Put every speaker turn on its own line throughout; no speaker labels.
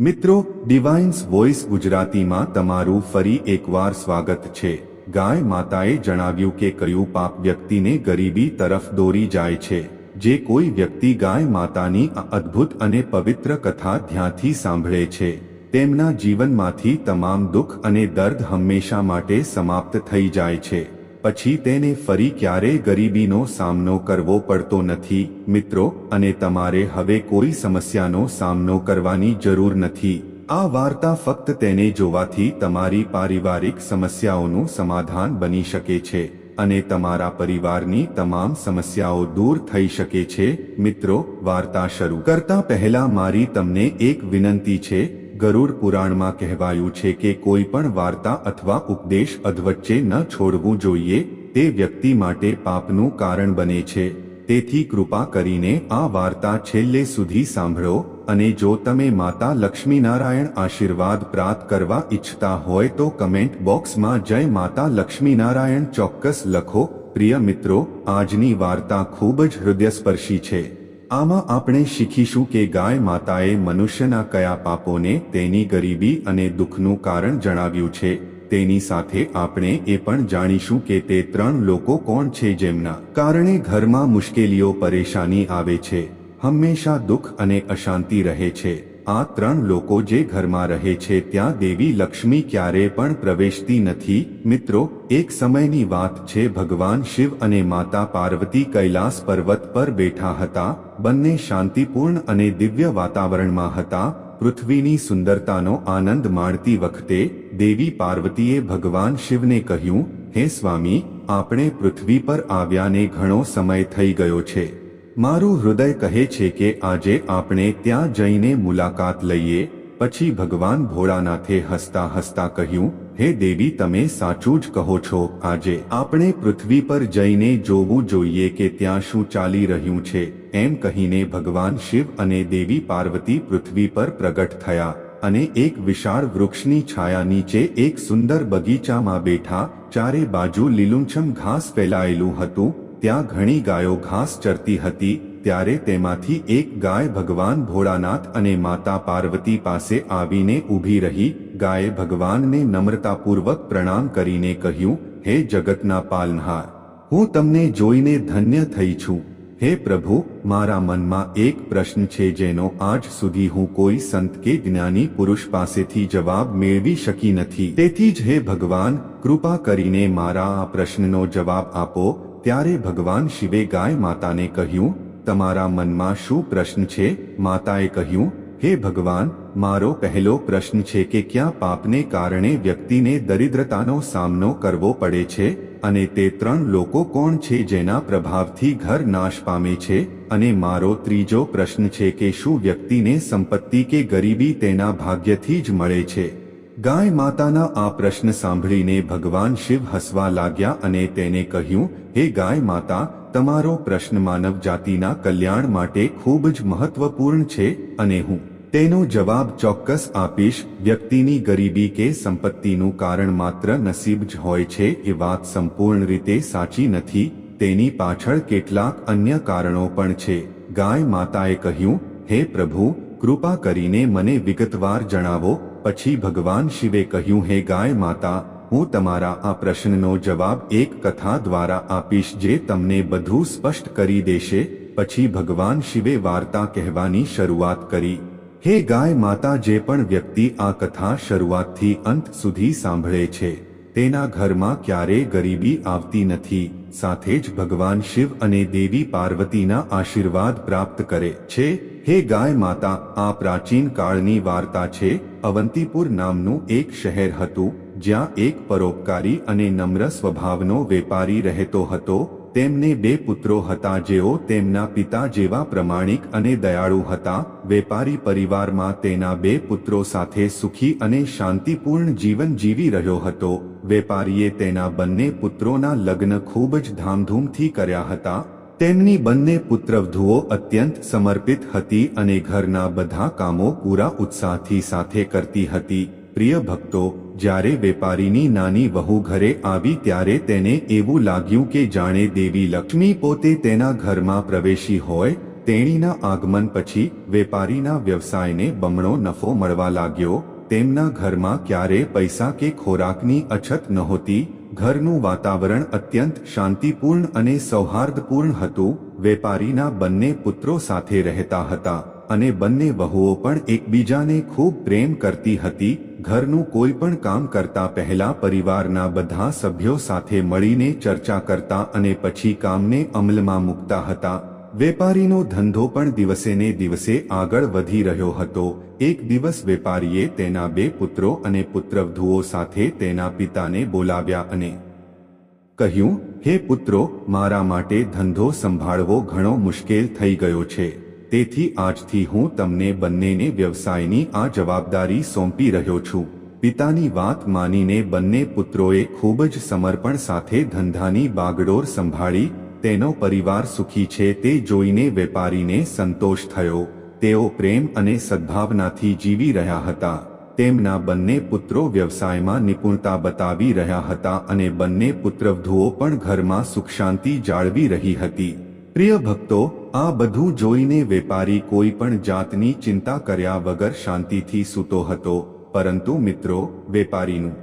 મિત્રો ડિવાઇન્સ વોઇસ ગુજરાતીમાં તમારું ફરી એકવાર સ્વાગત છે. ગાય માતાએ જણાવ્યું કે કયું પાપ વ્યક્તિને ગરીબી તરફ દોરી જાય છે. જે કોઈ વ્યક્તિ ગાય માતાની આ અદ્ભુત અને પવિત્ર કથા ધ્યાંથી સાંભળે છે, તેમના જીવનમાંથી તમામ દુઃખ અને દર્દ હંમેશા માટે સમાપ્ત થઈ જાય છે. પછી તેને ફરી ક્યારેય ગરીબીનો સામનો કરવો પડતો નથી, મિત્રો, અને તમારે હવે કોઈ સમસ્યાનો સામનો કરવાની જરૂર નથી. આ વાર્તા ફક્ત તેને જોવાથી તમારી પારિવારિક સમસ્યાઓનું સમાધાન બની શકે છે, અને તમારા પરિવારની તમામ સમસ્યાઓ દૂર થઈ શકે છે. મિત્રો, વાર્તા શરૂ. કરતા પહેલા મારી તમને એક વિનંતી છે ગરુડ પુરાણમાં કહેવાયું છે કે કોઈ પણ વાર્તા અથવા ઉપદેશ અધવચ્ચે ન છોડવું જોઈએ, તે વ્યક્તિ માટે પાપનું કારણ બને છે. તેથી કૃપા કરીને આ વાર્તા છેલ્લે સુધી સાંભળો અને જો તમે માતા લક્ષ્મીનારાયણ આશીર્વાદ પ્રાપ્ત કરવા ઈચ્છતા હોય તો કમેન્ટ બોક્સમાં જય માતા લક્ષ્મીનારાયણ ચોક્કસ લખો. પ્રિય મિત્રો, આજની વાર્તા ખૂબ જ હૃદયસ્પર્શી છે. આમાં આપણે શીખીશું કે ગાય માતાએ મનુષ્યના કયા પાપોને તેની ગરીબી અને દુઃખનું કારણ જણાવ્યું છે. તેની સાથે આપણે એ પણ જાણીશું કે તે ત્રણ લોકો કોણ છે જેમના કારણે ઘરમાં મુશ્કેલીઓ પરેશાની આવે છે. હંમેશા દુઃખ અને અશાંતિ રહે છે. આ ત્રણ લોકો જે ઘરમાં રહે છે ત્યાં દેવી લક્ષ્મી ક્યારે પણ પ્રવેશતી નથી. મિત્રો, એક સમયની વાત છે ભગવાન શિવ અને માતા પાર્વતી કૈલાસ પર્વત પર બેઠા હતા. બંને શાંતિપૂર્ણ અને દિવ્ય વાતાવરણમાં હતા. પૃથ્વીની સુંદરતાનો આનંદ માણતી વખતે દેવી પાર્વતીએ ભગવાન શિવને કહ્યું, હે સ્વામી, આપણે પૃથ્વી પર આવ્યાને ઘણો સમય થઈ ગયો છે. મારું હૃદય કહે છે કે આજે આપણે ત્યાં જઈને મુલાકાત લઈએ. પછી ભગવાન ભોળાનાથે હસતા હસતા કહ્યું, હે દેવી, તમે સાચું જ કહો છો. આજે આપણે પૃથ્વી પર જઈને જોવું જોઈએ કે ત્યાં શું ચાલી રહ્યું છે. એમ કહીને ભગવાન શિવ અને દેવી પાર્વતી પૃથ્વી પર પ્રગટ થયા અને એક વિશાળ વૃક્ષની છાયા નીચે એક સુંદર બગીચામાં બેઠા ચારે બાજુ લીલુંછમ ઘાસ ફેલાયેલું હતું, ત્યાં ઘણી ગાયો ઘાસ ચરતી હતી, ત્યારે તેમાંથી એક ગાય ભગવાન ભોળાનાથ અને માતા પાર્વતી પાસે આવીને ઊભી રહી, ગાયે ભગવાનને નમ્રતાપૂર્વક પ્રણામ કરીને કહ્યું, હે જગતના પાલનહાર, હું તમને જોઈને ધન્ય થઈ છું. હે પ્રભુ, મારા મનમાં એક પ્રશ્ન છે જેનો આજ સુધી હું કોઈ સંત કે જ્ઞાની પુરુષ પાસેથી જવાબ મેળવી શકી નથી. તેથી જ હે ભગવાન, કૃપા કરીને મારા આ પ્રશ્નનો જવાબ આપો. ત્યારે ભગવાન શિવે ગાય માતાને કહ્યું, તમારા મનમાં શું પ્રશ્ન છે? માતાએ કહ્યું, હે ભગવાન, મારો પહેલો પ્રશ્ન છે કે ક્યાં પાપને કારણે વ્યક્તિને દરિદ્રતાનો સામનો કરવો પડે છે? અને તે ત્રણ લોકો કોણ છે જેના પ્રભાવથી ઘર નાશ પામે છે? અને મારો ત્રીજો પ્રશ્ન છે કે શું વ્યક્તિને સંપત્તિ કે ગરીબી તેના ભાગ્યથી જ મળે છે? ગાય માતાના આ પ્રશ્ન સાંભળીને ભગવાન શિવ હસવા લાગ્યા અને તેને કહ્યું, હે ગાય માતા, તમારો પ્રશ્ન માનવ જાતિના કલ્યાણ માટે ખૂબ જ મહત્વપૂર્ણ છે અને હું તેનો જવાબ ચોક્કસ આપીશ, વ્યક્તિની ગરીબી કે સંપત્તિનું કારણ માત્ર નસીબ જ હોય છે, એ વાત સંપૂર્ણ રીતે સાચી નથી, તેની પાછળ કેટલાક અન્ય કારણો પણ છે. ગાય માતાએ કહ્યું, હે પ્રભુ, કૃપા કરીને મને વિગતવાર જણાવો. પછી ભગવાન શિવે કહ્યું, હે ગાય માતા, હું તમારા આ પ્રશ્નનો જવાબ એક કથા દ્વારા આપીશ જે તમને બધું સ્પષ્ટ કરી દેશે. પછી ભગવાન શિવે વાર્તા કહેવાની શરૂઆત કરી. હે ગાય માતા, જે પણ વ્યક્તિ આ કથા શરૂઆતથી અંત સુધી સાંભળે છે, તેના ઘરમાં ક્યારેય ગરીબી આવતી નથી, સાથે જ ભગવાન શિવ અને દેવી પાર્વતીના આશીર્વાદ પ્રાપ્ત કરે છે. હે ગાય માતા, આ પ્રાચીન કાળની વાર્તા છે, અવંતીપુર નામનું એક શહેર હતું, જ્યાં એક પરોપકારી અને નમ્ર સ્વભાવનો વેપારી રહેતો હતો તેમને બે પુત્રો હતા જેઓ તેમના પિતા જેવા પ્રમાણિક અને દયાળુ હતા. વેપારી પરિવારમાં તેના બે પુત્રો સાથે સુખી અને શાંતિપૂર્ણ જીવન જીવી રહ્યો હતો. વેપારીએ તેના બંને પુત્રોના લગ્ન ખૂબ જ ધામધૂમથી કર્યા હતા. તેમની બંને પુત્રવધુઓ અત્યંત સમર્પિત હતી અને ઘરના બધા કામો પૂરા ઉત્સાહથી સાથે કરતી હતી. પ્રિય ભક્તો, જ્યારે વેપારીની નાની વહુ ઘરે આવી ત્યારે તેને એવું લાગ્યું કે જાણે દેવી લક્ષ્મી પોતે તેના ઘરમાં પ્રવેશી હોય, તેણીના આગમન પછી વેપારીના વ્યવસાયને બમણો નફો મળવા લાગ્યો, તેમના ઘરમાં ક્યારે પૈસા કે ખોરાકની અછત નહોતી, ઘરનું વાતાવરણ અત્યંત શાંતિપૂર્ણ અને સૌહાર્દપૂર્ણ હતું, વેપારીના બંને પુત્રો સાથે રહેતા હતા. અને બંને વહુઓ પણ એકબીજાને ખૂબ પ્રેમ કરતી હતી. ઘરનું કોઈ પણ કામ કરતા પહેલા પરિવારના બધા સભ્યો સાથે મળીને ચર્ચા કરતા અને પછી કામને અમલમાં મૂકતા હતા. વેપારીનો ધંધો પણ દિવસે ને દિવસે આગળ વધી રહ્યો હતો. એક દિવસ વેપારીએ તેના બે પુત્રો અને પુત્રવધુઓ સાથે તેના પિતાને બોલાવ્યા અને કહ્યું, હે પુત્રો, મારા માટે ધંધો સંભાળવો ઘણો મુશ્કેલ થઈ ગયો છે. તેથી આજથી હું તમને બંનેને વ્યવસાયની આ જવાબદારી સોંપી રહ્યો છું. પિતાની વાત માનીને બંને પુત્રોએ ખૂબ જ સમર્પણ સાથે ધંધાની બાગડોર સંભાળી, તેનો પરિવાર સુખી છે તે જોઈને વેપારીને સંતોષ થયો. તેઓ પ્રેમ અને સદ્ભાવનાથી જીવી રહ્યા હતા. તેમના બંને પુત્રો વ્યવસાયમાં નિપુણતા બતાવી રહ્યા હતા અને બંને પુત્રવધુઓ પણ ઘરમાં સુખ શાંતિ જાળવી રહી હતી. પ્રિય ભક્તો, આ બધું જોઈને વેપારી કોઈ પણ જાતની ચિંતા કર્યા વગર શાંતિથી સૂતો હતો, પરંતુ મિત્રો, વેપારીનું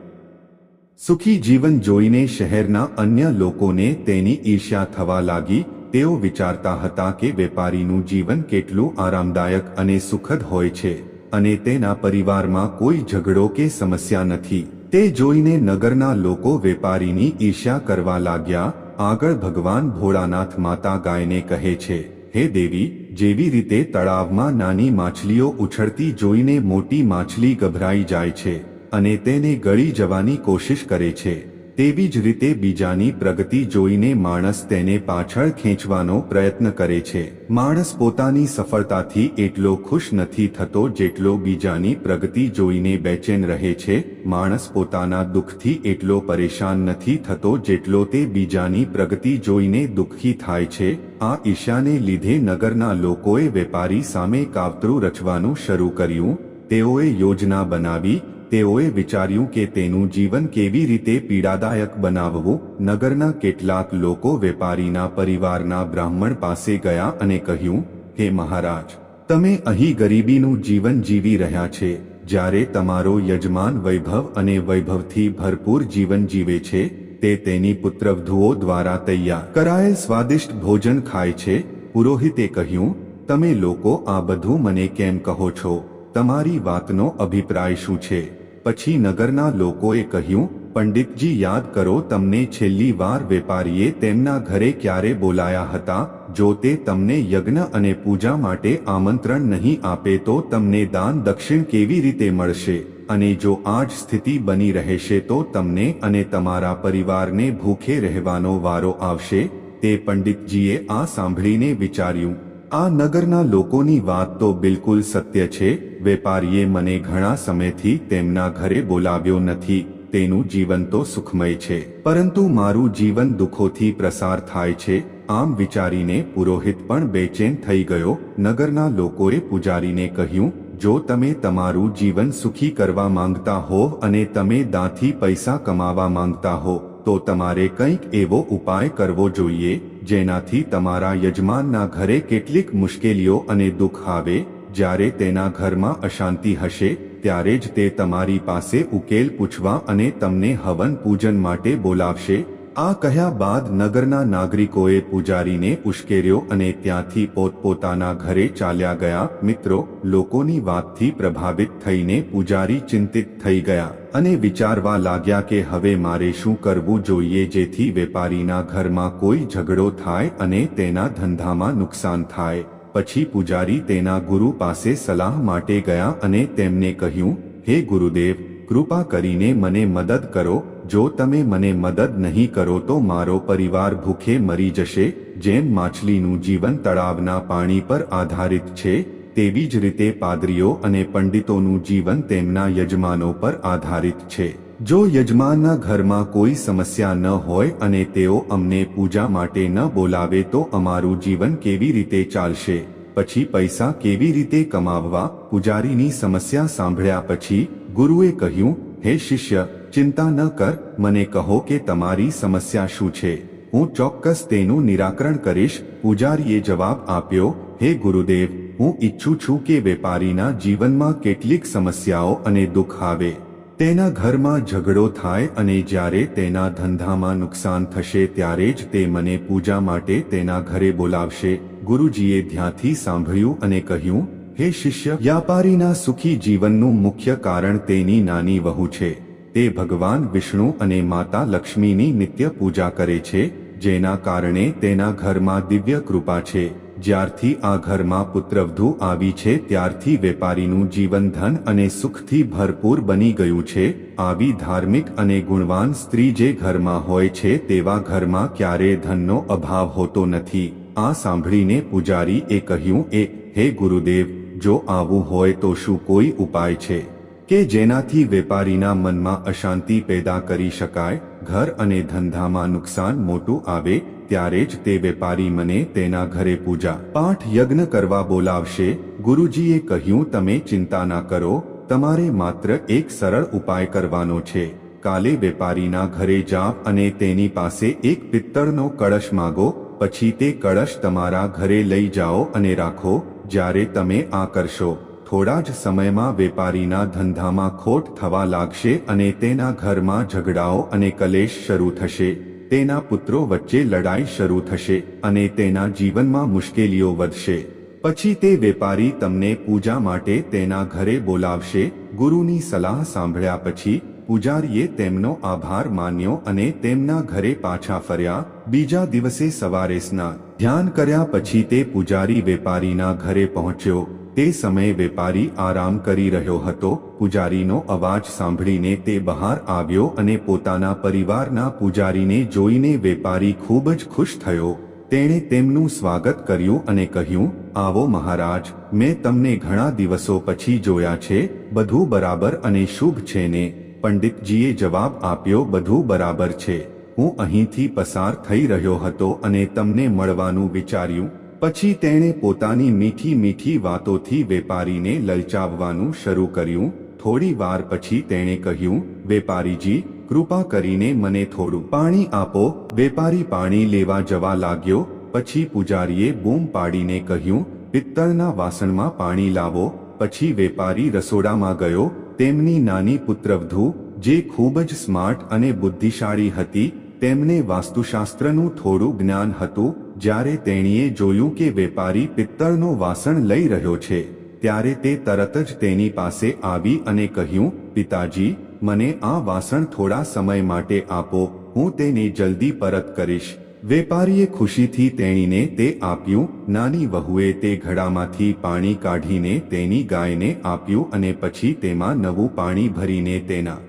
સુખી જીવન જોઈને શહેરના અન્ય લોકોને તેની ઈર્ષ્યા થવા લાગી, તેઓ વિચારતા હતા કે વેપારીનું જીવન કેટલું આરામદાયક અને સુખદ હોય છે, અને તેના પરિવારમાં કોઈ ઝઘડો કે સમસ્યા નથી. તે જોઈને નગરના લોકો વેપારીની ઈર્ષ્યા કરવા લાગ્યા આગળ ભગવાન ભોળાનાથ માતા ગાયને કહે છે, હે દેવી, જેવી રીતે તળાવમાં નાની માછલીઓ ઉછળતી જોઈને મોટી માછલી ગભરાઈ જાય છે અને તેને ગળી જવાની કોશિશ કરે છે તેવી જ રીતે બીજાની પ્રગતિ જોઈને માણસ તેને પાછળ ખેંચવાનો પ્રયત્ન કરે છે. માણસ પોતાની સફળતાથી એટલો ખુશ નથી થતો જેટલો બીજાની પ્રગતિ જોઈને બેચેન રહે છે. માણસ પોતાના દુઃખથી એટલો પરેશાન નથી થતો જેટલો તે બીજાની પ્રગતિ જોઈને દુઃખી થાય છે. આ ઈશાને લીધે નગરના લોકોએ વેપારી સામે કાવતરું રચવાનું શરૂ કર્યું. તેઓએ યોજના બનાવી તેઓએ વિચાર્યું કે તેનું જીવન કેવી રીતે પીડાદાયક બનાવવું? નગરના કેટલાક લોકો વેપારીના પરિવારના બ્રાહ્મણ પાસે ગયા અને કહ્યું, હે મહારાજ, તમે અહીં ગરીબીનું જીવન જીવી રહ્યા છે. જ્યારે તમારો યજમાન વૈભવ અને વૈભવથી ભરપૂર જીવન જીવે છે, તે તેની પુત્રવધુઓ દ્વારા તૈયાર કરાયેલ સ્વાદિષ્ટ ભોજન ખાય છે. પુરોહિતે કહ્યું, તમે લોકો આ બધું મને કેમ કહો છો? તમારી વાતનો અભિપ્રાય શું છે? પછી નગરના લોકોએ કહ્યું, પંડિતજી, યાદ કરો, તમને છેલ્લી વાર વેપારીએ તેમના ઘરે ક્યારે બોલાયા હતા? જો તે તમને યજ્ઞ અને પૂજા માટે આમંત્રણ નહીં આપે તો તમને દાન દક્ષિણ કેવી રીતે મળશે? અને જો આ જ સ્થિતિ બની રહેશે તો તમને અને તમારા પરિવારને ભૂખે રહેવાનો વારો આવશે? તે પંડિતજીએ આ સાંભળીને વિચાર્યું. આ નગરના લોકોની વાત તો બિલકુલ સત્ય છે. વેપારીએ મને ઘણા સમયથી તેમના ઘરે બોલાવ્યો નથી. તેનું જીવન તો સુખમય છે. પરંતુ મારું જીવન દુઃખોથી પ્રસાર થાય છે. આમ વિચારીને પુરોહિત પણ બેચેન થઈ ગયો. નગરના લોકોએ પૂજારીને કહ્યું, જો તમે તમારું જીવન સુખી કરવા માંગતા હો અને તમે દાંથી પૈસા કમાવા માંગતા હો તો તમારે કંઈક એવો ઉપાય કરવો જોઈએ, જેનાથી તમારા યજમાનના ઘરે કેટલીક મુશ્કેલીઓ અને દુઃખ આવે, જ્યારે તેના ઘરમાં અશાંતિ હશે, ત્યારે જ તે તમારી પાસે ઉકેલ પૂછવા અને તમને હવન પૂજન માટે બોલાવશે. આ કહ્યા બાદ નગરના નાગરિકોએ પૂજારીને ઉશ્કેર્યો અને ત્યાંથી પોતપોતાના ઘરે ચાલ્યા ગયા. મિત્રો, લોકોની વાતથી પ્રભાવિત થઈને પૂજારી ચિંતિત થઈ ગયા. અને વિચારવા લાગ્યા કે હવે મારે શું કરવું જોઈએ જેથી વેપારીના ઘરમાં કોઈ ઝઘડો થાય અને તેના ધંધામાં નુકસાન થાય. પછી પૂજારી તેના ગુરુ પાસે સલાહ માટે ગયા અને તેમને કહ્યું, હે ગુરુદેવ, કૃપા કરીને મને મદદ કરો. જો તમે મને મદદ નહીં કરો તો મારો પરિવાર ભૂખે મરી જશે. જેમ માછલીનું જીવન તળાવના પાણી પર આધારિત છે તેવી જ રીતે પાદરીઓ અને પંડિતોનું જીવન તેમના યજમાનો પર આધારિત છે. જો યજમાનના ઘરમાં કોઈ સમસ્યા ન હોય અને તેઓ અમને પૂજા માટે ન બોલાવે તો અમારું જીવન કેવી રીતે ચાલશે? પછી પૈસા કેવી રીતે કમાવવા? પૂજારીની સમસ્યા સાંભળ્યા પછી ગુરુએ કહ્યું, હે શિષ્ય, ચિંતા ન કર, મને કહો કે તમારી સમસ્યા શું છે? હું ચોક્કસ તેનું નિરાકરણ કરીશ. પૂજારીએ જવાબ આપ્યો, હે ગુરુદેવ હું ઈચ્છું છું કે વેપારીના જીવનમાં કેટલીક સમસ્યાઓ અને દુઃખ આવે. તેના ઘરમાં ઝઘડો થાય અને જ્યારે તેના ધંધામાં નુકસાન થશે ત્યારે જ તે મને પૂજા માટે તેના ઘરે બોલાવશે. ગુરુજીએ ધ્યાનથી સાંભળ્યું અને કહ્યું, હે શિષ્ય, વ્યાપારીના સુખી જીવનનું મુખ્ય કારણ તેની નાની વહુ છે. તે ભગવાન વિષ્ણુ અને માતા લક્ષ્મીની નિત્ય પૂજા કરે છે, જેના કારણે તેના ઘરમાં દિવ્ય કૃપા છે. જ્યારથી આ ઘરમાં પુત્રવધુ આવી છે, ત્યારથી વેપારીનું જીવન ધન અને સુખથી ભરપૂર બની ગયું છે. આવી ધાર્મિક અને ગુણવાન સ્ત્રી જે ઘરમાં હોય છે, તેવા ઘરમાં ક્યારેય ધનનો અભાવ હોતો નથી. આ સાંભળીને પૂજારી એ કહ્યું, એ, હે ગુરુદેવ, જો આવું હોય તો શું કોઈ ઉપાય છે? કે જેનાથી વેપારીના મનમાં અશાંતિ પેદા કરી શકાય? ઘર અને ધંધામાં નુકસાન મોટું આવે ત્યારે જ તે વેપારી મને તેના ઘરે પૂજા, પાઠ યજ્ઞ કરવા બોલાવશે. ગુરુજીએ કહ્યું, તમે ચિંતા ના કરો, તમારે માત્ર એક સરળ ઉપાય કરવાનો છે. કાલે વેપારીના ઘરે જાઓ અને તેની પાસે એક પિત્તળનો કળશ માગો, પછી તે કળશ તમારા ઘરે લઈ જાઓ અને રાખો, જ્યારે તમે આ કરશો. થોડા જ સમયમાં વેપારીના ધંધામાં ખોટ થવા લાગશે અને તેના ઘરમાં ઝઘડાઓ અને કલેશ શરૂ થશે. તેના પુત્રો વચ્ચે લડાઈ શરૂ થશે અને તેના જીવનમાં મુશ્કેલીઓ વધશે. પછી તે વેપારી તમને પૂજા માટે તેના ઘરે બોલાવશે. ગુરુની સલાહ સાંભળ્યા પછી પૂજારીએ તેમનો આભાર માન્યો અને તેમના ઘરે પાછા ફર્યા. બીજા દિવસે સવારે સ્નાન, ધ્યાન કર્યા પછી તે પૂજારી વેપારીના ઘરે પહોંચ્યો. તે સમયે વેપારી આરામ કરી રહ્યો હતો. પૂજારીનો અવાજ સાંભળીને તે બહાર આવ્યો અને પોતાના પરિવારના પૂજારીને જોઈને વેપારી ખૂબ જ ખુશ થયો. તેણે તેમનું સ્વાગત કર્યું અને કહ્યું, આવો મહારાજ, મેં તમને ઘણા દિવસો પછી જોયા છે, બધું બરાબર અને શુભ છે ને? પંડિતજીએ જવાબ આપ્યો, બધું બરાબર છે. હું અહીંથી પસાર થઈ રહ્યો હતો અને તમને મળવાનું વિચાર્યું. પછી તેણે પોતાની મીઠી મીઠી વાતોથી વેપારીને લલચાવવાનું શરૂ કર્યું. થોડી વાર પછી તેણે કહ્યું, વેપારીજી, કૃપા કરીને મને થોડું પાણી આપો. વેપારી પાણી લેવા જવા લાગ્યો. પછી પૂજારીએ બૂમ પાડીને કહ્યું, પિત્તળના વાસણમાં પાણી લાવો. પછી વેપારી રસોડામાં ગયો. તેમની નાની પુત્રવધુ, જે ખૂબ જ સ્માર્ટ અને બુદ્ધિશાળી હતી, તેમને વાસ્તુશાસ્ત્રનું થોડું જ્ઞાન હતું. જ્યારે તેણીએ જોયું કે વેપારી પિત્તળનો વાસણ લઈ રહ્યો છે, ત્યારે તે તરત જ તેની પાસે આવી અને કહ્યું, પિતાજી, મને આ વાસણ થોડા સમય માટે આપો, હું તેને જલ્દી પરત કરીશ. વેપારીએ ખુશીથી તેણીને તે આપ્યું, નાની વહુએ તે ઘડામાંથી પાણી કાઢીને તેની ગાયને આપ્યું અને પછી તેમાં નવું પાણી ભરીને તેના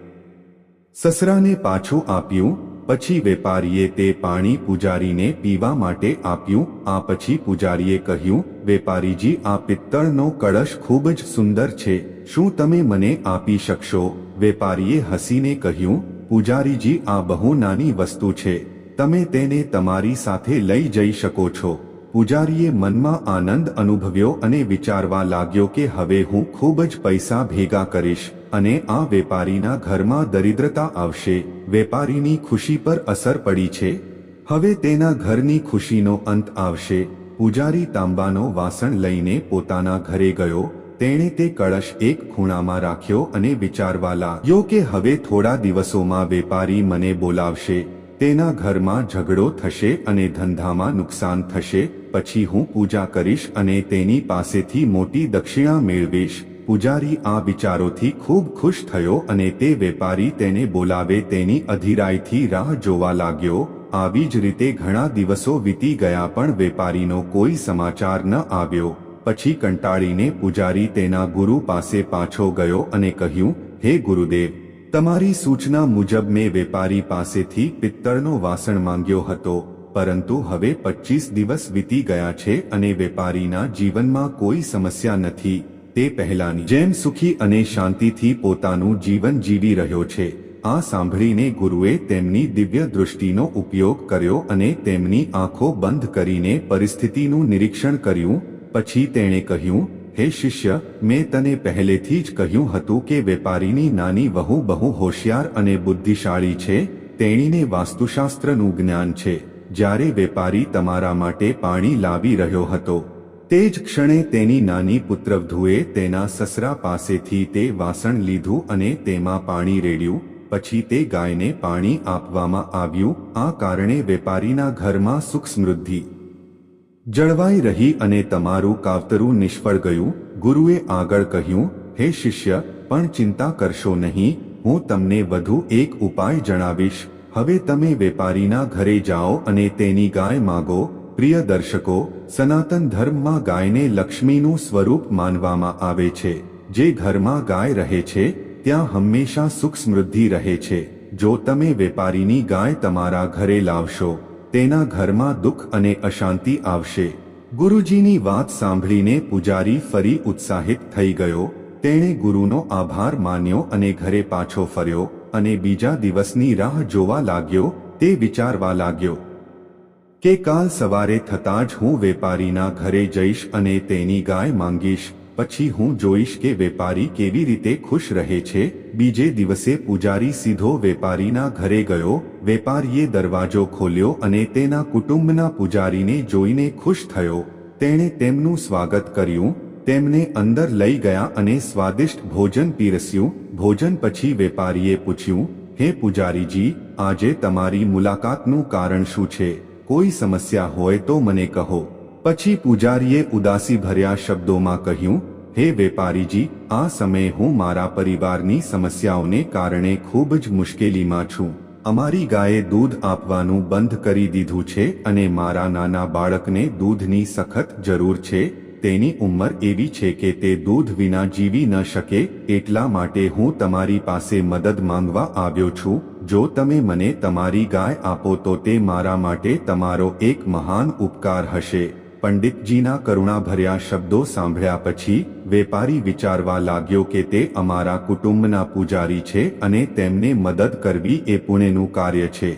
સસરાને પાછું આપ્યું પછી વેપારીએ તે પાણી પૂજારીને પીવા માટે આપ્યું, આ પછી પૂજારીએ કહ્યું, વેપારીજી, આ પિત્તળનો કળશ ખૂબ જ સુંદર છે, શું તમે મને આપી શકશો? વેપારીએ હસીને કહ્યું, પૂજારીજી, આ બહુ નાની વસ્તુ છે, તમે તેને તમારી સાથે લઈ જઈ શકો છો. પૂજારીએ મનમાં આનંદ અનુભવ્યો અને વિચારવા લાગ્યો કે હવે હું ખૂબ જ પૈસા ભેગા કરીશ અને આ વેપારીના ઘરમાં દરિદ્રતા આવશે, વેપારીની ખુશી પર અસર પડી છે. હવે તેના ઘરની ખુશીનો અંત આવશે. પૂજારી તાંબાનો વાસણ લઈને પોતાના ઘરે ગયો. તેણે તે કળશ એક ખૂણામાં રાખ્યો અને વિચારવા લાગ્યો કે હવે થોડા દિવસોમાં વેપારી મને બોલાવશે. તેના ઘરમાં ઝઘડો થશે અને ધંધામાં નુકસાન થશે, પછી હું પૂજા કરીશ અને તેની પાસેથી મોટી દક્ષિણા મેળવીશ. પૂજારી આ વિચારોથી ખૂબ ખુશ થયો અને તે વેપારી તેને બોલાવે તેની અધીરાઈથી રાહ જોવા લાગ્યો. આવી જ રીતે ઘણા દિવસો વીતી ગયા પણ વેપારીનો કોઈ સમાચાર ન આવ્યો. પછી કંટાળીને પૂજારી તેના ગુરુ પાસે પાછો ગયો અને કહ્યું, હે ગુરુદેવ તમારી સૂચના મુજબ મેં વેપારી પાસેથી પિત્તળનો વાસણ માંગ્યો હતો, પરંતુ હવે પચીસ દિવસ વીતી ગયા છે અને વેપારીના જીવનમાં કોઈ સમસ્યા નથી, તે પહેલાની જેમ સુખી અને શાંતિથી પોતાનું જીવન જીવી રહ્યો છે. આ સાંભળીને ગુરુએ તેમની દિવ્ય દૃષ્ટિનો ઉપયોગ કર્યો અને તેમની આંખો બંધ કરીને પરિસ્થિતિનું નિરીક્ષણ કર્યું, પછી તેણે કહ્યું હે શિષ્ય, મેં તને પહેલેથી જ કહ્યું હતું કે વેપારીની નાની વહુ બહુ હોશિયાર અને બુદ્ધિશાળી છે, તેણીને વાસ્તુશાસ્ત્રનું જ્ઞાન છે. જ્યારે વેપારી તમારા માટે પાણી લાવી રહ્યો હતો, તે જ ક્ષણે તેની નાની પુત્રવધુએ તેના સસરા પાસેથી તે વાસણ લીધું અને તેમાં પાણી રેડ્યું, પછી તે ગાયને પાણી આપવામાં આવ્યું, આ કારણે વેપારીના ઘરમાં સુખ સમૃદ્ધિ જળવાઈ રહી અને તમારું કાવતરું નિષ્ફળ ગયું, ગુરુએ આગળ કહ્યું, હે શિષ્ય, પણ ચિંતા કરશો નહીં, હું તમને વધુ એક ઉપાય જણાવીશ. હવે તમે વેપારીના ઘરે જાઓ અને તેની ગાય માગો. પ્રિય દર્શકો, સનાતન ધર્મમાં ગાયને લક્ષ્મીનું સ્વરૂપ માનવામાં આવે છે. જે ઘરમાં ગાય રહે છે, ત્યાં હંમેશા સુખ સમૃદ્ધિ રહે છે. જો તમે વેપારીની ગાય તમારા ઘરે લાવશો તેના ઘરમાં દુઃખ અને અશાંતિ આવશે. ગુરુજીની વાત સાંભળીને પૂજારી ફરી ઉત્સાહિત થઈ ગયો. તેણે ગુરુનો આભાર માન્યો અને ઘરે પાછો ફર્યો અને બીજા દિવસની રાહ જોવા લાગ્યો, તે વિચારવા લાગ્યો. કે કાલ સવારે થતાં જ હું વેપારીના ઘરે જઈશ અને તેની ગાય માંગીશ. પછી હું જોઈશ કે વેપારી કેવી રીતે ખુશ રહે છે. બીજે દિવસે પૂજારી સીધો વેપારીના ઘરે ગયો. વેપારીએ દરવાજો ખોલ્યો અને તેના કુટુંબના પૂજારીને જોઈને ખુશ થયો. તેણે તેમનું સ્વાગત કર્યું. તેમને અંદર લઈ ગયા અને સ્વાદિષ્ટ ભોજન પીરસ્યું. ભોજન પછી વેપારીએ પૂછ્યું, હે પૂજારીજી, આજે તમારી મુલાકાતનું કારણ શું છે? કોઈ સમસ્યા હોય તો મને કહો. પછી પૂજારીએ ઉદાસી ભર્યા શબ્દોમાં કહ્યું, હે વેપારીજી, આ સમયે હું મારા પરિવારની સમસ્યાઓને કારણે ખૂબ જ મુશ્કેલીમાં છું. અમારી ગાયે દૂધ આપવાનું બંધ કરી દીધું છે અને મારા નાના બાળકને દૂધની સખત જરૂર છે. તેની ઉંમર એવી છે કે તે દૂધ વિના જીવી ન શકે, એટલા માટે હું તમારી પાસે મદદ માંગવા આવ્યો છું. જો તમે મને તમારી ગાય આપો તો તે મારા માટે તમારો એક મહાન ઉપકાર હશે. પંડિતજીના કરુણાભર્યા શબ્દો સાંભળ્યા પછી વેપારી વિચારવા લાગ્યો કે તે અમારા કુટુંબના પૂજારી છે અને તેમને મદદ કરવી એ પુણ્યનું કાર્ય છે.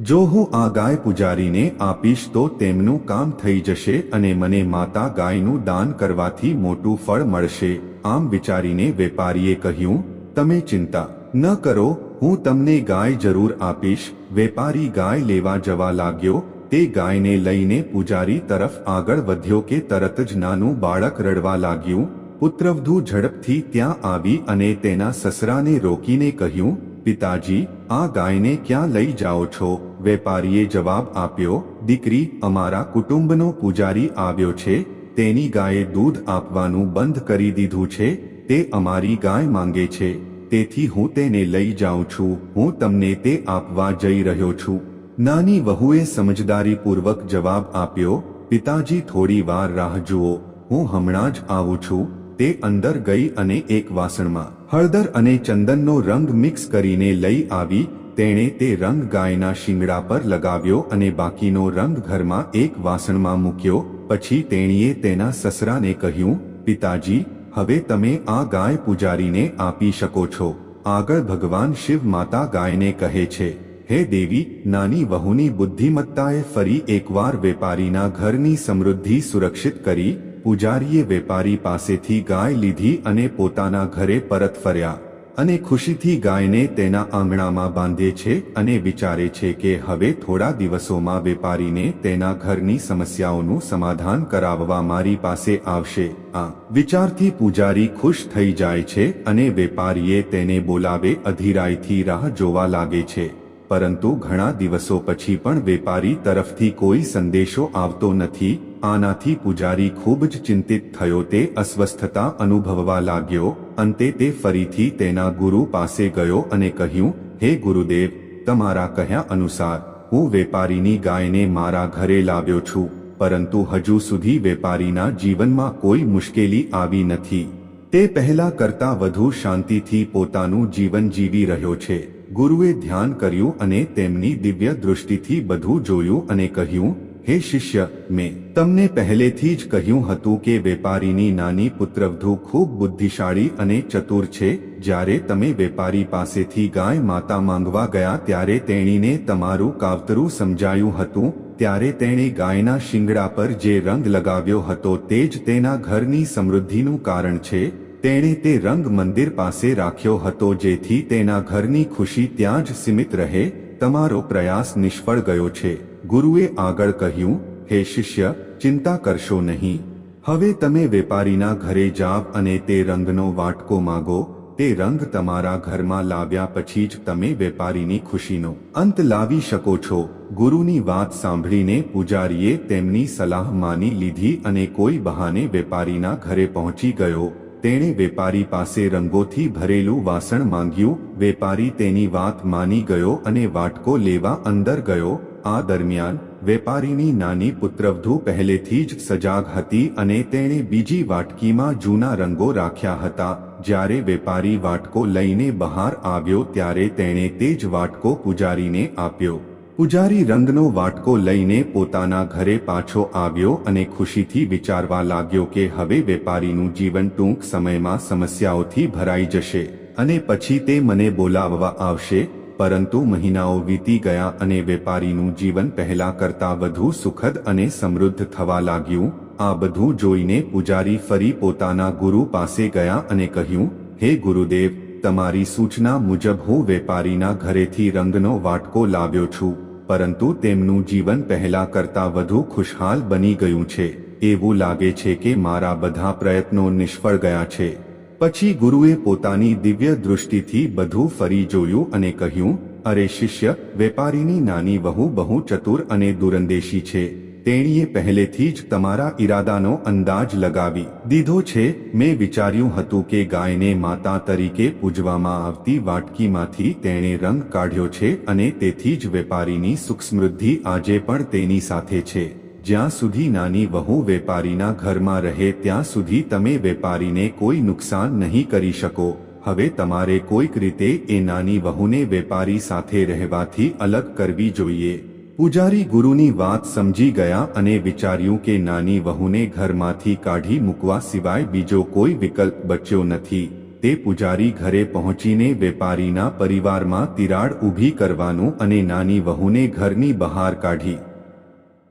જો હું આ ગાય પૂજારીને આપીશ તો તેમનું કામ થઈ જશે અને મને માતા ગાયનું દાન કરવાથી મોટું ફળ મળશે. આમ વિચારીને વેપારીએ કહ્યું, તમે ચિંતા ન કરો, હું તમને ગાય જરૂર આપીશ. વેપારી ગાય લેવા જવા લાગ્યો તે ગાયને લઈને પૂજારી તરફ આગળ વધ્યો કે તરત જ નાનું બાળક રડવા લાગ્યું. પુત્રવધુ ઝડપથી ત્યાં આવી અને તેના સસરાને રોકીને કહ્યું, પિતાજી, આ ગાયને ક્યાં લઈ જાઓ છો? વેપારીએ જવાબ આપ્યો, દીકરી, અમારા કુટુંબનો પૂજારી આવ્યો છે. તેની ગાયે દૂધ આપવાનું બંધ કરી દીધું છે. તે અમારી ગાય માંગે છે. તેથી હું તેને લઈ જાઉં છું. હું તમને તે આપવા જઈ રહ્યો છું. નાની વહુએ સમજદારીપૂર્વક જવાબ આપ્યો, પિતાજી, થોડી વાર રાહ જુઓ. હું હમણાં જ આવું છું. તે અંદર ગઈ અને એક વાસણમાં હળદર અને ચંદનનો રંગ મિક્સ કરીને લઈ આવી. તેણે તે રંગ ગાયના શિંગડા પર લગાવ્યો અને બાકીનો રંગ ઘરમાં એક વાસણમાં મૂક્યો. પછી તેણીએ તેના સસરાને કહ્યું, પિતાજી, હવે તમે આ ગાય પૂજારીને આપી શકો છો. આગળ ભગવાન શિવ માતા ગાયને કહે છે. હે દેવી, નાની વહુની બુદ્ધિમત્તાએ ફરી એકવાર વેપારીના ઘરની સમૃદ્ધિ સુરક્ષિત કરી, પૂજારીએ વેપારી પાસેથી ગાય લીધી અને પોતાના ઘરે પરત ફર્યા. અને ખુશીથી ગાયને તેના આંગણામાં બાંધે છે અને વિચારે છે કે હવે થોડા દિવસોમાં વેપારીને તેના ઘરની સમસ્યાઓનું સમાધાન કરાવવા મારી પાસે આવશે. આ વિચારથી પૂજારી ખુશ થઈ જાય છે અને વેપારીએ તેને બોલાવે અધીરાઈથી રાહ જોવા લાગે છે. પરંતુ ઘણા દિવસો પછી પણ વેપારી તરફથી કોઈ સંદેશો આવતો નથી. આનાથી પૂજારી ખૂબ જ ચિંતિત થયો તે અસ્વસ્થતા અનુભવવા લાગ્યો. અંતે તે ફરીથી તેના ગુરુ પાસે ગયો અને કહ્યું, હે ગુરુદેવ, તમારા કહ્યા અનુસાર, હું વેપારીની ગાયને મારા ઘરે લાવ્યો છું. પરંતુ હજુ સુધી વેપારીના જીવનમાં કોઈ મુશ્કેલી આવી નથી. તે પહેલા કરતા વધુ શાંતિથી પોતાનું જીવન જીવી રહ્યો છે. ગુરુએ ધ્યાન કર્યું અને તેમની દિવ્ય દૃષ્ટિથી બધું જોયું અને કહ્યું, હે શિષ્ય, મેં તમને પહેલેથી જ કહ્યું હતું કે વેપારીની નાની પુત્રવધુ ખૂબ બુદ્ધિશાળી અને ચતુર છે. જ્યારે તમે વેપારી પાસેથી ગાય માતા માંગવા ગયા ત્યારે તેણીને તમારું કાવતરું સમજાયું હતું. ત્યારે તેણે ગાયના શિંગડા પર જે રંગ લગાવ્યો હતો તે જ તેના ઘરની સમૃદ્ધિનું કારણ છે. તેણે તે રંગ મંદિર પાસે રાખ્યો હતો જેથી તેના ઘરની ખુશી ત્યાં જ સીમિત રહે, તમારો પ્રયાસ નિષ્ફળ ગયો છે. ગુરુએ આગળ કહ્યું, હે શિષ્ય, ચિંતા કરશો નહીં. હવે તમે વેપારીના ઘરે જાવ અને તે રંગનો વાટકો માગો. તે રંગ તમારા ઘરમાં લાવ્યા પછી જ તમે વેપારીની ખુશીનો અંત લાવી શકો છો. ગુરુની વાત સાંભળીને પૂજારીએ તેમની સલાહ માની લીધી અને કોઈ બહાને વેપારીના ઘરે પહોંચી ગયો. તેણે વેપારી પાસે રંગોથી ભરેલું વાસણ માંગ્યું, વેપારી તેની વાત માની ગયો અને વાટકો લેવા અંદર ગયો, આ દરમિયાન, વેપારીની નાની પુત્રવધુ પહેલેથી જ સજાગ હતી અને તેણે બીજી વાટકીમાં જૂના રંગો રાખ્યા હતા, જ્યારે વેપારી વાટકો લઈને બહાર આવ્યો ત્યારે તેણે તે જ વાટકો પૂજારીને આપ્યો. પૂજારી રંગનો વાટકો લઈને પોતાના ઘરે પાછો આવ્યો અને ખુશીથી વિચારવા લાગ્યો કે હવે વેપારીનું જીવન ટૂંક સમયમાં સમસ્યાઓથી ભરાઈ જશે. અને પછી તે મને બોલાવવા આવશે, પરંતુ મહિનાઓ વીતી ગયા અને વેપારીનું જીવન પહેલા કરતા વધુ સુખદ અને સમૃદ્ધ થવા લાગ્યું. આ બધું જોઈને પૂજારી ફરી પોતાના ગુરુ પાસે ગયા અને કહ્યું, હે ગુરુદેવ, તમારી સૂચના મુજબ હું વેપારીના ઘરેથી રંગનો વાટકો લાવ્યો છું. પરંતુ તેમનું જીવન પહેલા કરતા વધુ ખુશહાલ બની ગયું છે. એવું લાગે છે કે મારા બધા પ્રયત્નો નિષ્ફળ ગયા છે. પછી ગુરુએ પોતાની દિવ્ય દૃષ્ટિથી બધું ફરી જોયું અને કહ્યું, અરે શિષ્ય, વેપારીની નાની વહુ બહુ ચતુર અને દુરંદેશી છે. તેણીએ પહેલેથી જ તમારા ઈરાદાનો અંદાજ લગાવી દીધો છે. મેં વિચાર્યું હતું કે ગાયને માતા તરીકે પૂજવામાં આવતી વાટકીમાંથી તેણે રંગ કાઢ્યો છે અને તેથી જ વેપારીની સુખ સમૃદ્ધિ આજે પણ તેની સાથે છે. જ્યાં સુધી નાની વહુ વેપારીના ઘરમાં રહે ત્યાં સુધી તમે વેપારીને કોઈ નુકસાન નહીં કરી શકો. હવે તમારે કોઈક રીતે એ નાની વહુને વેપારી સાથે રહેવાથી અલગ કરવી જોઈએ. પૂજારી ગુરુની વાત સમજી ગયા અને વિચાર્યું કે નાની વહુને ઘરમાંથી કાઢી મૂકવા સિવાય બીજો કોઈ વિકલ્પ બચ્યો નથી. તે પૂજારી ઘરે પહોંચીને વેપારીના પરિવારમાં તિરાડ ઊભી કરવાનું અને નાની વહુને ઘરની બહાર કાઢી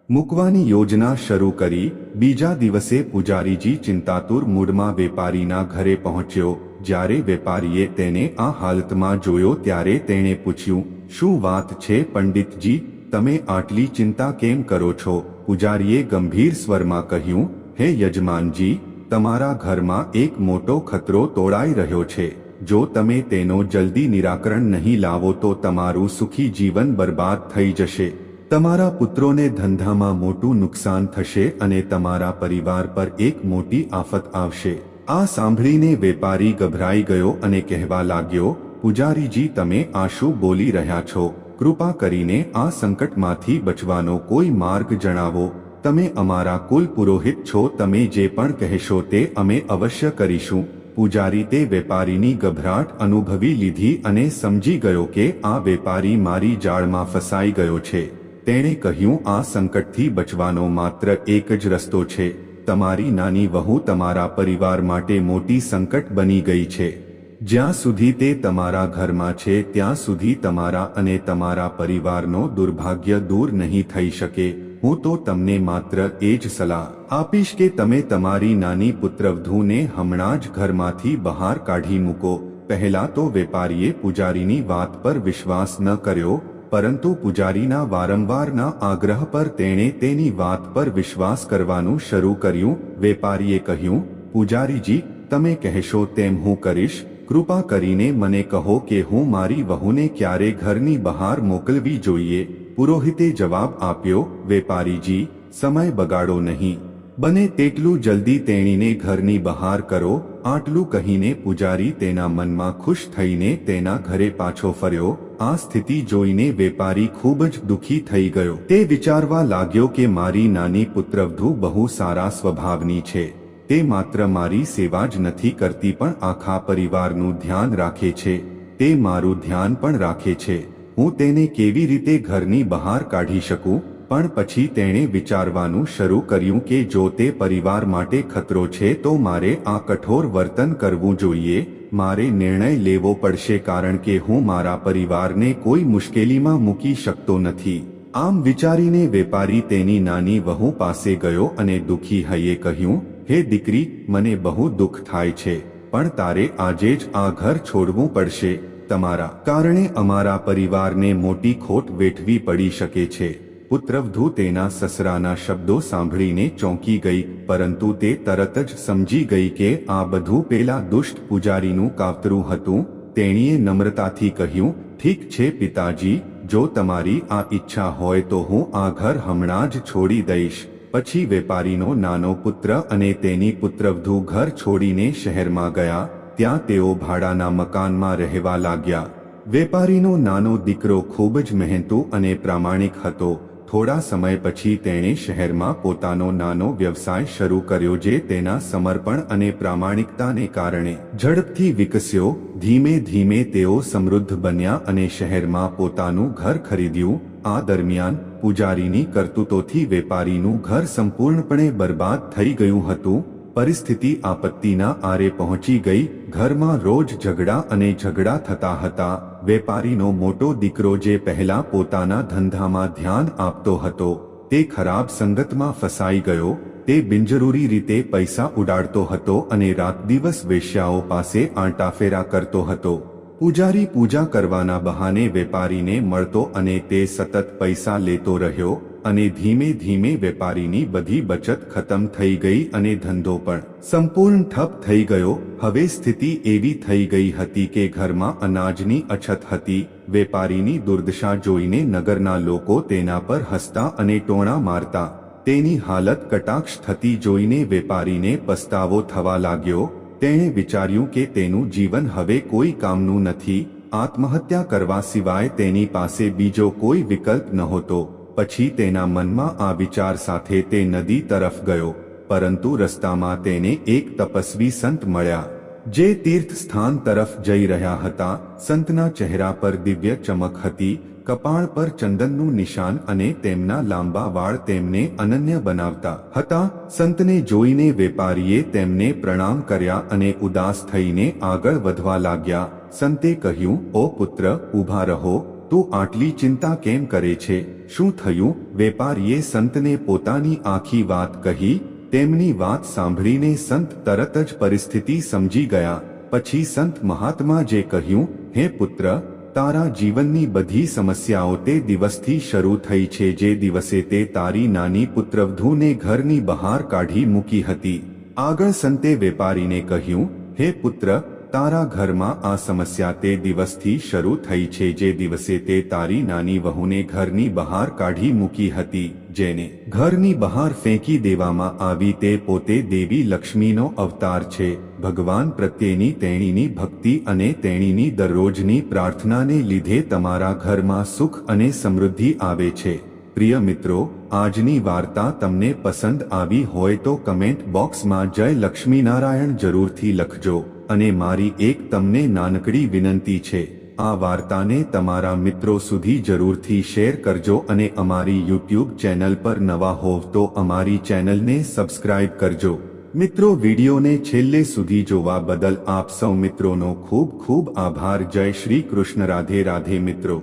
મૂકવાની યોજના શરૂ કરી. બીજા દિવસે પૂજારીજી ચિંતાતુર મૂડમાં વેપારીના ઘરે પહોંચ્યો. જ્યારે વેપારીએ તેને આ હાલતમાં જોયો ત્યારે તેણે પૂછ્યું, શું વાત છે પંડિતજી? તમે આટલી ચિંતા કેમ કરો છો? પૂજારીએ ગંભીર સ્વરમાં કહ્યું, હે યજમાનજી, તમારા ઘરમાં એક મોટો ખતરો તોડાઈ રહ્યો છે. જો તમે તેનો જલ્દી નિરાકરણ નહીં લાવો તો તમારું સુખી જીવન બરબાદ થઈ જશે. તમારા પુત્રોને ધંધામાં મોટું નુકસાન થશે અને તમારા પરિવાર પર એક મોટી આફત આવશે. આ સાંભળીને વેપારી ગભરાઈ ગયો અને કહેવા લાગ્યો, પૂજારીજી, તમે આ શું બોલી રહ્યા છો. કૃપા કરીને આ સંકટમાંથી બચવાનો કોઈ માર્ગ જણાવો. તમે અમારા કુલ પુરોહિત છો, તમે જે પણ કહેશો તે અમે અવશ્ય કરીશું. પૂજારી તે વેપારીની ગભરાટ અનુભવી લીધી અને સમજી ગયો કે આ વેપારી મારી જાળમાં ફસાઈ ગયો છે. તેણે કહ્યું, આ સંકટથી બચવાનો માત્ર એક જ રસ્તો છે. તમારી નાની વહુ તમારા પરિવાર માટે મોટી સંકટ બની ગઈ છે. જ્યાં સુધી તે તમારા ઘરમાં છે, ત્યાં સુધી તમારા અને તમારા પરિવારનો દુર્ભાગ્ય દૂર નહીં થઈ શકે. હું તો તમને માત્ર એ જ સલાહ આપીશ કે તમે તમારી નાની પુત્રવધૂને હમણાં જ ઘરમાંથી બહાર કાઢી મૂકો. પહેલા તો વેપારીએ પૂજારીની વાત પર વિશ્વાસ ન કર્યો, પરંતુ પૂજારીના વારંવારના આગ્રહ પર તેણે તેની વાત પર વિશ્વાસ કરવાનું શરૂ કર્યું. વેપારીએ કહ્યું, પૂજારીજી, તમે કહેશો તેમ હું કરીશ કૃપા કરીને મને કહો કે હું મારી વહુને ક્યારે ઘરની બહાર મોકલવી જોઈએ? પુરોહિતે જવાબ આપ્યો, વેપારીજી, સમય બગાડો નહીં. બને તેટલું જલ્દી તેણીને ઘરની બહાર કરો, આટલું કહીને પૂજારી તેના મનમાં ખુશ થઈને તેના ઘરે પાછો ફર્યો. આ સ્થિતિ જોઈને વેપારી ખૂબ જ દુઃખી થઈ ગયો. તે વિચારવા લાગ્યો કે મારી નાની પુત્રવધુ બહુ સારા સ્વભાવની છે. તે માત્ર મારી સેવા જ નથી કરતી પણ આખા પરિવારનું ધ્યાન રાખે છે. તે મારું ધ્યાન પણ રાખે છે. હું તેને કેવી રીતે ઘરની બહાર કાઢી શકું? પણ પછી તેણે વિચારવાનું શરૂ કર્યું કે જો તે પરિવાર માટે ખતરો છે તો મારે આ કઠોર વર્તન કરવું જોઈએ. મારે નિર્ણય લેવો પડશે કારણ કે હું મારા પરિવારને કોઈ મુશ્કેલીમાં મૂકી શકતો નથી. આમ વિચારીને વેપારી તેની નાની વહુ પાસે ગયો અને દુઃખી હૈયે કહ્યું હે દીકરી, મને બહુ દુઃખ થાય છે, પણ તારે આજે જ આ ઘર છોડવું પડશે. તમારા કારણે અમારા પરિવારને મોટી ખોટ વેઠવી પડી શકે છે. પુત્રવધુ તેના સસરાના શબ્દો સાંભળીને ચોંકી ગઈ, પરંતુ તે તરત જ સમજી ગઈ કે આ બધું પેલા દુષ્ટ પૂજારીનું કાવતરું હતું. તેણીએ નમ્રતાથી કહ્યું, ઠીક છે પિતાજી, જો તમારી આ ઈચ્છા હોય તો હું આ ઘર હમણાં જ છોડી દઈશ. પછી વેપારીનો નાનો પુત્ર અને તેની પુત્રવધુ ઘર છોડીને શહેરમાં ગયા, ત્યાં તેઓ ભાડાના મકાનમાં રહેવા લાગ્યા. વેપારીનો નાનો દીકરો ખૂબ જ મહેનતુ અને પ્રામાણિક હતો. થોડા સમય પછી તેણે શહેરમાં પોતાનો નાનો વ્યવસાય શરૂ કર્યો જે તેના સમર્પણ અને પ્રામાણિકતાને કારણે ઝડપથી વિકસ્યો. ધીમે ધીમે તેઓ સમૃદ્ધ બન્યા અને શહેરમાં પોતાનું ઘર ખરીદ્યું. આ દરમિયાન પૂજારીની કરતૂતોથી વેપારીનું ઘર સંપૂર્ણપણે બરબાદ થઈ ગયું હતું. પરિસ્થિતિ આપત્તિના આરે પહોંચી ગઈ. ઘરમાં રોજ ઝઘડા અને ઝઘડા થતા હતા. વેપારીનો મોટો દીકરો જે પહેલા પોતાના ધંધામાં ધ્યાન આપતો હતો, તે ખરાબ સંગતમાં ફસાઈ ગયો. તે બિનજરૂરી રીતે પૈસા ઉડાડતો હતો અને રાત દિવસ વેશ્યાઓ પાસે આંટાફેરા કરતો હતો. પૂજારી પૂજા કરવાના બહાને વેપારીને મળતો અને તે સતત પૈસા લેતો રહ્યો અને ધીમે ધીમે વેપારીની બધી બચત ખતમ થઈ ગઈ અને ધંધો પણ સંપૂર્ણ ઠપ થઈ ગયો. હવે સ્થિતિ એવી થઈ ગઈ હતી કે ઘરમાં અનાજની અછત હતી. વેપારીની દુર્દશા જોઈને નગરના લોકો તેના પર હસતા અને ટોણા મારતા. તેની હાલત કટાક્ષ થતી જોઈને વેપારીને પસ્તાવો થવા લાગ્યો. તેણે વિચાર્યું કે તેનું જીવન હવે કોઈ કામનું નથી, આત્મહત્યા કરવા સિવાય તેની પાસે બીજો કોઈ વિકલ્પ નહોતો, પછી તેના મનમાં આ વિચાર સાથે તે નદી તરફ ગયો, પરંતુ રસ્તામાં તેને એક તપસ્વી સંત મળ્યા, જે તીર્થ સ્થાન તરફ જઈ રહ્યા હતા, સંતના ચહેરા પર દિવ્ય ચમક હતી કપાળ પર ચંદનનું નિશાન અને તેમના લાંબા વાળ તેમને અનન્ય બનાવતા હતા. સંતને જોઈને વેપારીએ તેમને પ્રણામ કર્યા અને ઉદાસ થઈને આગળ વધવા લાગ્યા. સંતે કહ્યું, ઓ પુત્ર, ઊભા રહો. તું આટલી ચિંતા કેમ કરે છે? શું થયું? વેપારીએ સંતને પોતાની આખી વાત કહી. તેમની વાત સાંભળીને સંત તરત જ પરિસ્થિતિ સમજી ગયા. પછી સંત મહાત્મા જે કહ્યું, હે પુત્ર તારા જીવનની બધી સમસ્યાઓ તે દિવસથી શરૂ થઈ છે. જે દિવસે તે તારી નાની પુત્રવધૂને ઘરની બહાર કાઢી મૂકી હતી. આગળ સંતે વેપારીને કહ્યું, હે પુત્ર તારા ઘરમાં આ સમસ્યા તે દિવસથી શરૂ થઈ છે. જે દિવસે તે તારી નાની વહુને ઘરની બહાર કાઢી મૂકી હતી, જેને ઘરની બહાર ફેંકી દેવામાં આવી, તે પોતે દેવી લક્ષ્મીનો અવતાર છે. ભગવાન પ્રત્યેની તેણીની ભક્તિ અને તેણીની દરરોજની પ્રાર્થનાને લીધે તમારા ઘરમાં સુખ અને સમૃદ્ધિ આવે છે. પ્રિય મિત્રો, આજની વાર્તા તમને પસંદ આવી હોય તો કમેન્ટ બોક્સમાં જય લક્ષ્મીનારાયણ જરૂરથી લખજો. અને મારી એક તમને નાનકડી વિનંતી છે, આ વાર્તાને તમારા મિત્રો સુધી જરૂરથી શેર કરજો અને અમારી યુટ્યુબ ચેનલ પર નવા હોવ તો અમારી ચેનલને સબસ્ક્રાઇબ કરજો. મિત્રો વિડીયોને છેલ્લે સુધી જોવા બદલ આપ સૌ મિત્રોનો ખૂબ ખૂબ આભાર. જય શ્રી કૃષ્ણ. રાધે રાધે મિત્રો.